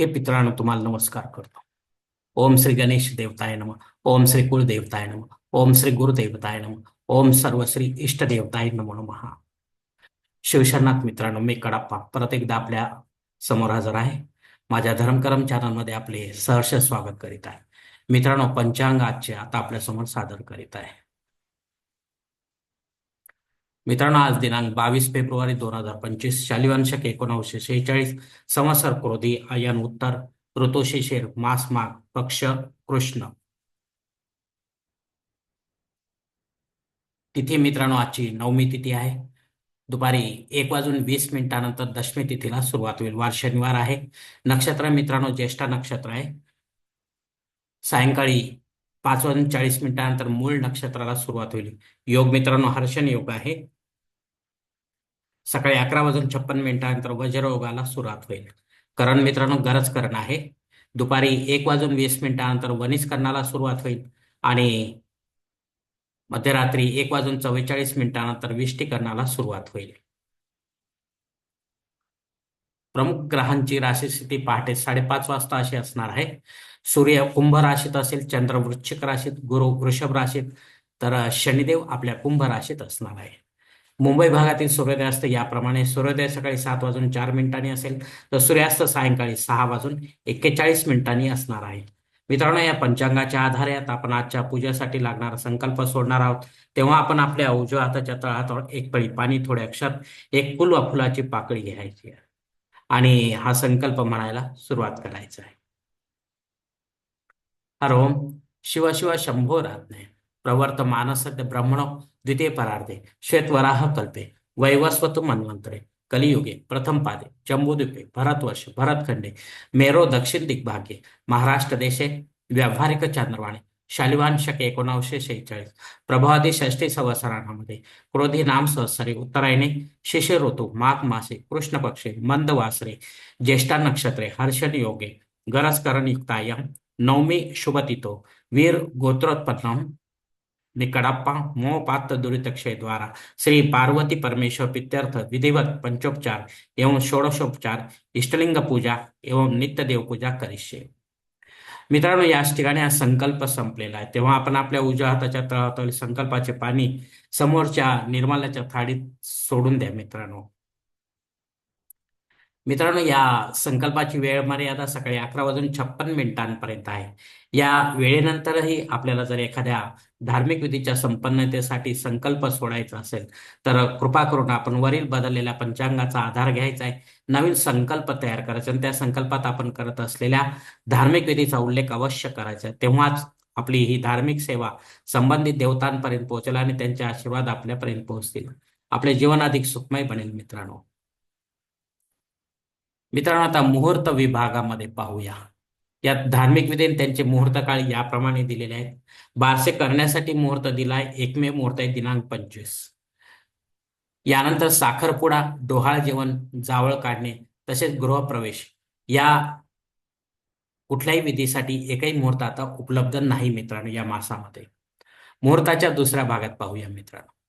हे पितरांनो तुम्हाला नमस्कार करतो. ओम श्री गणेश देवताय नम. ओम श्री कुलदेवताय नम. ओम श्री गुरुदेवताय नम. ओम सर्व श्री इष्टदेवताय नमो नमः. शिवशरणात मित्रांनो मी कडाप्पा परत एकदा आपल्यासमोर हजर आहे. माझ्या धर्मकरम चॅनलमध्ये आपले सहर्ष स्वागत करीत आहे. मित्रांनो पंचांग आजचे आता आपल्यासमोर सादर करीत आहे. मित्रांनो आज दिनांक बावीस फेब्रुवारी दोन हजार पंचवीस शालिवांशक एकोणावीसशे शेहेचाळीस संवत्सर क्रोधी अयन उत्तर ऋतुशिशिर मास माग पक्ष कृष्ण. तिथी मित्रांनो आजची नवमी तिथी आहे. दुपारी एक वाजून वीस मिनिटानंतर दशमी तिथीला सुरुवात होईल. वार शनिवार आहे. नक्षत्र मित्रांनो ज्येष्ठा नक्षत्र आहे. सायंकाळी पाच वाजून चाळीस मिनिटानंतर मूळ नक्षत्राला सुरुवात होईल. योग मित्रांनो हर्षण योग आहे. सकाळी अकरा वाजून छप्पन मिनिटानंतर वज्रयोगाला सुरुवात होईल. करण मित्रांनो गरज करण आहे. दुपारी एक वाजून वीस मिनिटानंतर वनिज करणाला सुरुवात होईल आणि मध्यरात्री एक वाजून चव्वेचाळीस मिनिटानंतर विष्टीकरणाला सुरुवात होईल. प्रमुख ग्रहांची राशी स्थिती पहाटे साडेपाच वाजता अशी असणार आहे. सूर्य कुंभ राशीत असेल चंद्र वृश्चिक राशीत गुरु वृषभ राशीत तर शनिदेव आपल्या कुंभ राशीत असणार आहे. मुंबई भागातील सूर्योदयास्त याप्रमाणे सूर्योदय सकाळी सात वाजून चार मिनिटांनी असेल तर सूर्यास्त सायंकाळी सहा वाजून एक्केचाळीस मिनिटांनी असणार आहे. मित्रांनो या पंचांगाच्या आधारे आता आपण आजच्या पूजेसाठी लागणारा संकल्प सोडणार आहोत. तेव्हा आपण आपल्या उजव्या हाताच्या तळहातावर एक पळी पाणी थोड्या अक्षर एक फुल व फुलाची पाकळी घ्यायची आणि हा संकल्प म्हणायला सुरुवात करायचा आहे. हर ओम शिव शिव शंभो रात्ने प्रवर्त मानसद्य ब्रह्मणो द्वितीय परार्धे श्वेतवराह कल्पे वैवस्वत मन्वंतरे कलियुगे प्रथम पादे जम्बूद्वीपे भरतवर्ष भरतखंडे मेरो दक्षिण दिग्भागे महाराष्ट्र देशे व्यावहारिक चांद्रवाणे शालिवान शके एकोणावीसशे शेहेचाळीस प्रभावादी षष्टी संवत्सरामध्ये क्रोधी नाम संवत्सरे उत्तरायणे शिशिर ऋतू माघ मासे कृष्ण पक्षे मंद वासरे ज्येष्ठा नक्षत्रे हर्षण योगे गरज करण युक्तायम नवमी शुभतितो वीर गोत्रोत्पन्नम निकड़प्पा मोपात दुरितक्षय द्वारा। श्री पार्वती परमेश्वर पित्यर्थ विधिवत पंचोपचार एवं षोडशोपचार इष्टलिंग पूजा एवं नित्य देव पूजा करिष्ये। मित्रांनो याच ठिकाणी हा संकल्प संपलेला आहे. तेव्हा आपण आपल्या उजव्या हाताच्या तळहातावरील संकल्पाचे पाणी समोरच्या निर्माल्याच्या थाळीत सोडून द्या मित्रांनो. मित्रांनो या संकल्पाची वेळ मर्यादा सकाळी अकरा वाजून छप्पन मिनिटांपर्यंत आहे. या वेळेनंतरही आपल्याला जर एखाद्या धार्मिक विधीच्या संपन्नतेसाठी संकल्प सोडायचा असेल तर कृपा करून आपण वरील बदललेल्या पंचांगाचा आधार घ्यायचा आहे. नवीन संकल्प तयार करायचा आणि त्या संकल्पात आपण करत असलेल्या धार्मिक विधीचा उल्लेख अवश्य करायचा तेव्हाच आपली ही धार्मिक सेवा संबंधित देवतांपर्यंत पोहोचेल आणि त्यांचे आशीर्वाद आपल्यापर्यंत पोहोचतील. आपले जीवन अधिक सुखमय बनेल मित्रांनो. मित्रांनो आता मुहूर्त विभागामध्ये पाहूया. यात धार्मिक विधी त्यांचे मुहूर्त काळ याप्रमाणे दिलेले आहेत. बारसे करण्यासाठी मुहूर्त दिलाय. एकमेव मुहूर्त आहे दिनांक पंचवीस. यानंतर साखरपुडा डोहाळ जेवण जावळ काढणे तसेच गृहप्रवेश या कुठल्याही विधीसाठी एकही मुहूर्त आता उपलब्ध नाही मित्रांनो या मासामध्ये. मुहूर्ताच्या दुसऱ्या भागात पाहूया मित्रांनो.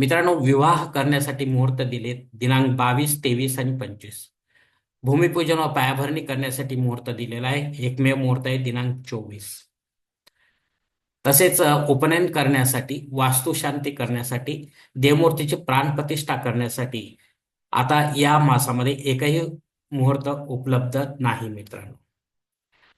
मित्रांनो विवाह करण्यासाठी मुहूर्त दिले दिनांक बावीस तेवीस आणि पंचवीस. भूमिपूजन व पायाभरणी करण्यासाठी मुहूर्त दिलेला आहे. एकमेव मुहूर्त आहे दिनांक चोवीस. तसेच उपनयन करण्यासाठी वास्तुशांती करण्यासाठी देवमूर्तीची प्राणप्रतिष्ठा करण्यासाठी आता या मासामध्ये एकही मुहूर्त उपलब्ध नाही मित्रांनो.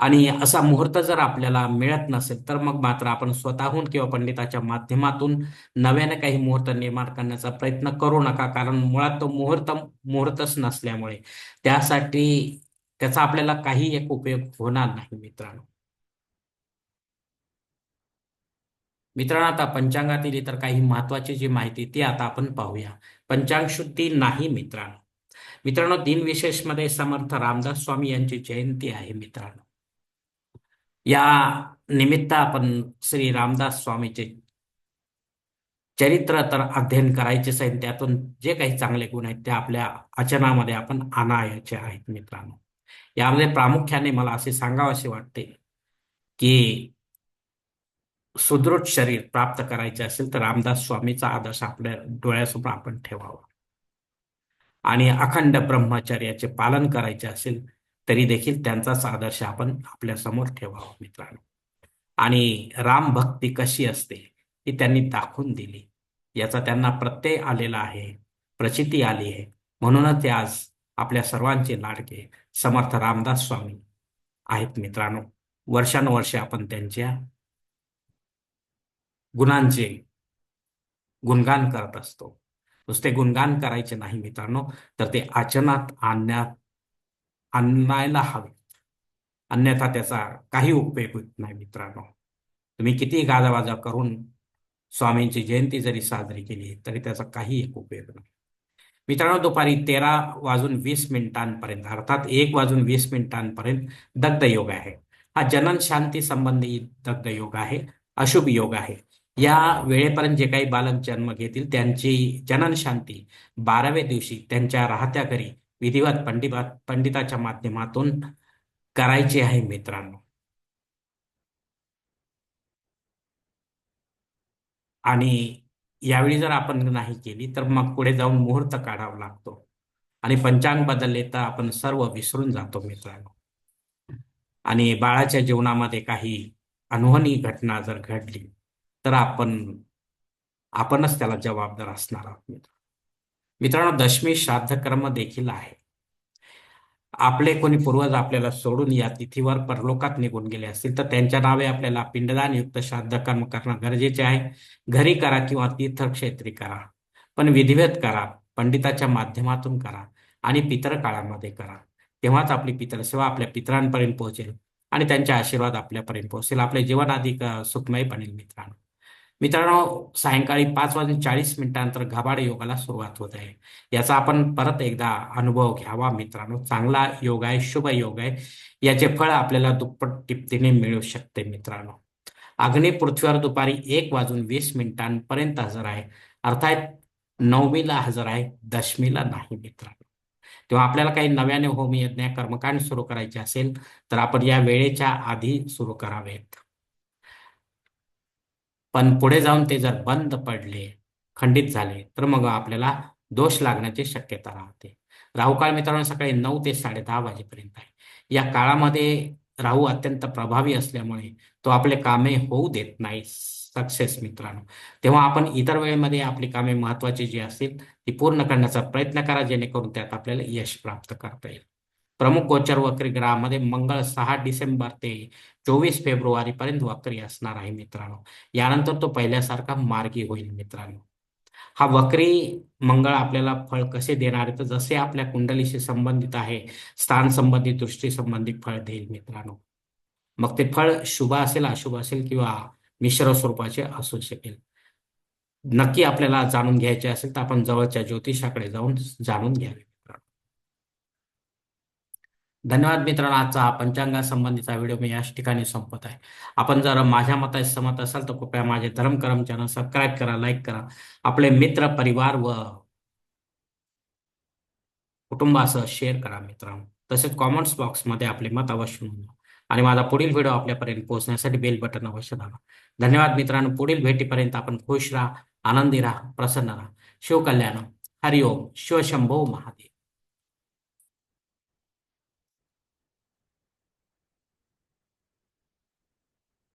आणि असा मुहूर्त जर आपल्याला मिळत नसेल तर मग मात्र आपण स्वतःहून किंवा पंडिताच्या माध्यमातून नव्याने काही मुहूर्त निर्माण करण्याचा प्रयत्न करू नका. कारण मुळात तो मुहूर्त मुहूर्तच नसल्यामुळे त्यासाठी त्याचा आपल्याला काही एक उपयोग होणार नाही मित्रांनो. मित्रांनो आता पंचांगातील इतर काही महत्वाची जी माहिती ती आता आपण पाहूया. पंचांग शुद्धी नाही मित्रांनो. मित्रांनो दिनविशेषमध्ये समर्थ रामदास स्वामी यांची जयंती आहे मित्रांनो. या निमित्त आपण श्री रामदास स्वामीचे चरित्र तर अध्ययन करायचेच आहे. त्यातून जे काही चांगले गुण आहेत ते आपल्या आचरणामध्ये आपण आणायचे आहेत मित्रांनो. यामध्ये प्रामुख्याने मला असे सांगावे वाटते की सुदृढ शरीर प्राप्त करायचे असेल तर रामदास स्वामीचा आदर्श आपल्या डोळ्यासमोर आपण ठेवावा. आणि अखंड ब्रह्मचर्याचे पालन करायचे असेल तरी देखील त्यांचाच आदर्श आपण आपल्यासमोर ठेवावा मित्रांनो. आणि राम भक्ती कशी असते ही त्यांनी दाखवून दिली. याचा त्यांना प्रत्यय आलेला आहे प्रचिती आली आहे. म्हणूनच ते आज आपल्या सर्वांचे लाडके समर्थ रामदास स्वामी आहेत मित्रांनो. वर्षानुवर्षे आपण त्यांच्या गुणांचे गुणगान करत असतो. नुसते गुणगान करायचे नाही मित्रांनो तर ते आचरणात आणण्यात आणायला हवे. अन्यथा त्याचा काही उपयोग होत नाही मित्रांनो. तुम्ही किती गाजावाजा करून स्वामींची जयंती जरी साजरी केली तरी त्याचा काही एक उपयोग नाही. मित्रांनो दुपारी तेरा वाजून वीस मिनिटांपर्यंत अर्थात एक वाजून वीस मिनिटांपर्यंत दग्ध योग आहे. हा जनन शांती संबंधी दग्ध योग आहे अशुभ योग आहे. या वेळेपर्यंत जे काही बालक जन्म घेतील त्यांची जनन शांती बाराव्या दिवशी त्यांच्या राहत्या घरी विधिवत पंडित पंडिताच्या माध्यमातून करायची आहे मित्रांनो. आणि यावेळी जर आपण नाही केली तर मग पुढे जाऊन मुहूर्त काढावा लागतो. आणि पंचांग बदलले तर आपण सर्व विसरून जातो मित्रांनो. आणि बाळाच्या जीवनामध्ये काही अनहोनी घटना जर घडली तर आपण आपणच त्याला जबाबदार असणार आहोत मित्र मित्रांनो दशमी श्राद्ध कर्म देखील आहे. आपले कोणी पूर्वज आपल्याला सोडून या तिथीवर परलोकात निघून गेले असतील तर त्यांच्या नावे आपल्याला पिंडदान युक्त श्राद्ध कर्म करणं गरजेचे आहे. घरी करा किंवा तीर्थक्षेत्री करा पण विधिवत करा पंडिताच्या माध्यमातून करा आणि पितर काळामध्ये करा. तेव्हाच आपली पितर सेवा आपल्या पितरांपर्यंत पोहोचेल आणि त्यांचे आशीर्वाद आपल्यापर्यंत पोहोचेल आपले जीवन अधिक सुखमय बनेल मित्रांनो. मित्रांनो सायंकाळी पाच वाजून चाळीस मिनिटांनंतर घबाड योगाला सुरुवात होत आहे. याचा आपण परत एकदा अनुभव घ्यावा मित्रांनो. चांगला योग आहे शुभ योग आहे. याचे फळ आपल्याला दुप्पट टिपतीने मिळू शकते मित्रांनो. अग्नी पृथ्वीवर दुपारी एक वाजून वीस मिनिटांपर्यंत हजर आहे. अर्थात नवमीला हजर आहे दशमीला नाही मित्रांनो. तेव्हा आपल्याला काही नव्याने होमी यज्ञ कर्मकांड सुरू करायचे असेल तर आपण या वेळेच्या आधी सुरू करावेत. पण पुढे जाऊन ते जर बंद पडले खंडित झाले तर मग आपल्याला दोष लागण्याची शक्यता राहते. राहू काळ मित्रांनो सकाळी नऊ ते साडे दहा वाजेपर्यंत आहे. या काळामध्ये राहू अत्यंत प्रभावी असल्यामुळे तो आपले कामे होऊ देत नाही. सक्सेस मित्रांनो. तेव्हा आपण इतर वेळेमध्ये आपली कामे महत्वाची जी असतील ती पूर्ण करण्याचा प्रयत्न करा जेणेकरून त्यात आपल्याला यश प्राप्त करता येईल. प्रमुख गोचर वक्री ग्रहामध्ये मंगळ सहा डिसेंबर ते चोवीस फेब्रुवारी पर्यंत वक्री असणार आहे मित्रांनो. यानंतर तो पहिल्यासारखा मार्गी होईल मित्रांनो. हा वक्री मंगळ आपल्याला फळ कसे देणार आहे? तर जसे आपल्या कुंडलीशी संबंधित आहे स्थान संबंधित दृष्टी संबंधित फळ देईल मित्रांनो. मग ते फळ शुभ असेल अशुभ असेल किंवा मिश्र स्वरूपाचे असू शकेल. नक्की आपल्याला जाणून घ्यायचे असेल तर आपण जवळच्या ज्योतिषाकडे जाऊन जाणून घ्यावे. धन्यवाद मित्रांनो आजचा हा पंचांगासंबंधीचा व्हिडिओ मी याच ठिकाणी संपत आहे. आपण जर माझ्या मताशी सहमत असाल तर कृपया माझे धर्मकरम चॅनल सबस्क्राईब करा लाईक करा. आपले मित्र परिवार व कुटुंबासह शेअर करा मित्रांनो. तसेच कॉमेंट्स बॉक्समध्ये आपले मत अवश्य नोंदवा. आणि माझा पुढील व्हिडिओ आपल्यापर्यंत पोहोचण्यासाठी बेल बटन अवश्य दाबा. धन्यवाद मित्रांनो. पुढील भेटीपर्यंत आपण खुश राहा आनंदी राहा प्रसन्न राहा. शिवकल्याण. हरिओम. शिवशंभो महादेव.